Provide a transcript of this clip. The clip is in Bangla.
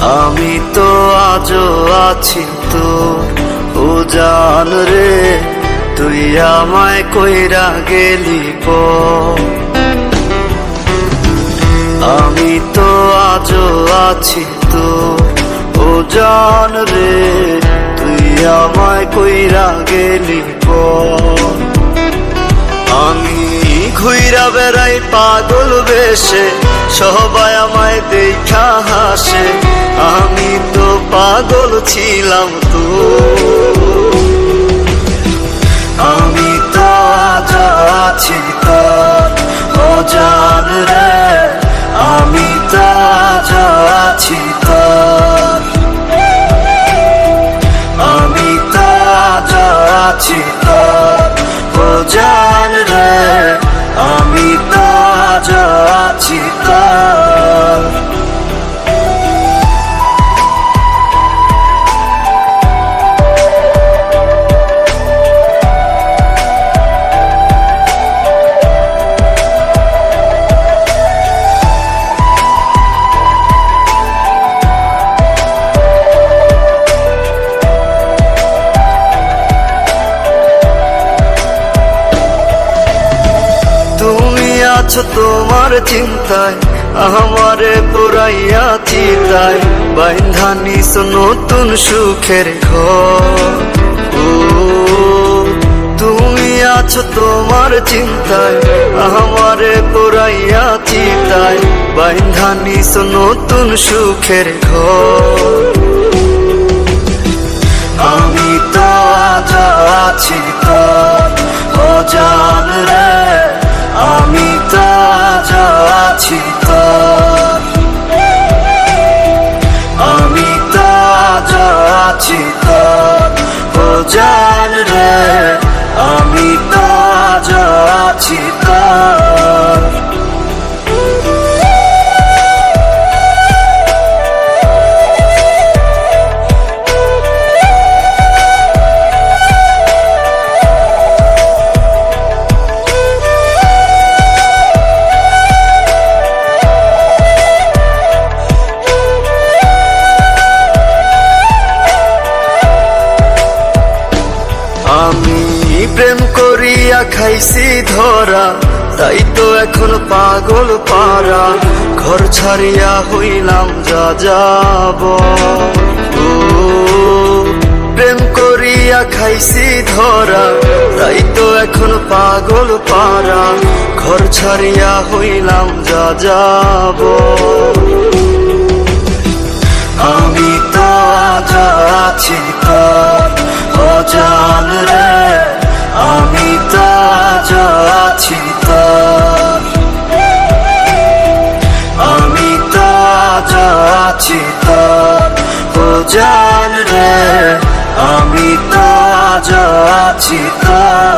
আমি তো আজ আছি তো, ও জান রে, তুই আমায় কইরা গেলি পো আমি তো আজ আছি তো, ও জান রে, তুই আমায় কইরা গেলি পর ঘুইরা বেড়াই পাগল বেশে, সবাই আমায় দেখা হাসে। আমি তো পাগল ছিলাম তো। আমি তো আছি তোর ও জান রে, আমি তো আছি তোর আমি তো আছি আছো তোমার চিন্তায়, আমারে পুরাইয়া চিতায়। বাইন্ধা নিস নতুন সুখের ঘর। তুমি আছো তোমার চিন্তায়, আমারে পুরাইয়া চিতায়। বাইন্ধা নিস নতুন সুখের ঘর। আমি তো আছি তোর ও প্রেম করিয়া খাইছি ধরা, তাই তো এখন পাগল পারা। ঘর ছাড়িয়া হইলাম যা যাব প্রেম করিয়া খাইছি ধরা, তাই তো এখন পাগল পারা। ঘর ছাড়িয়া হইলাম যা যাব আমি তো আছি জান রে আমি তো আজ আছি তোর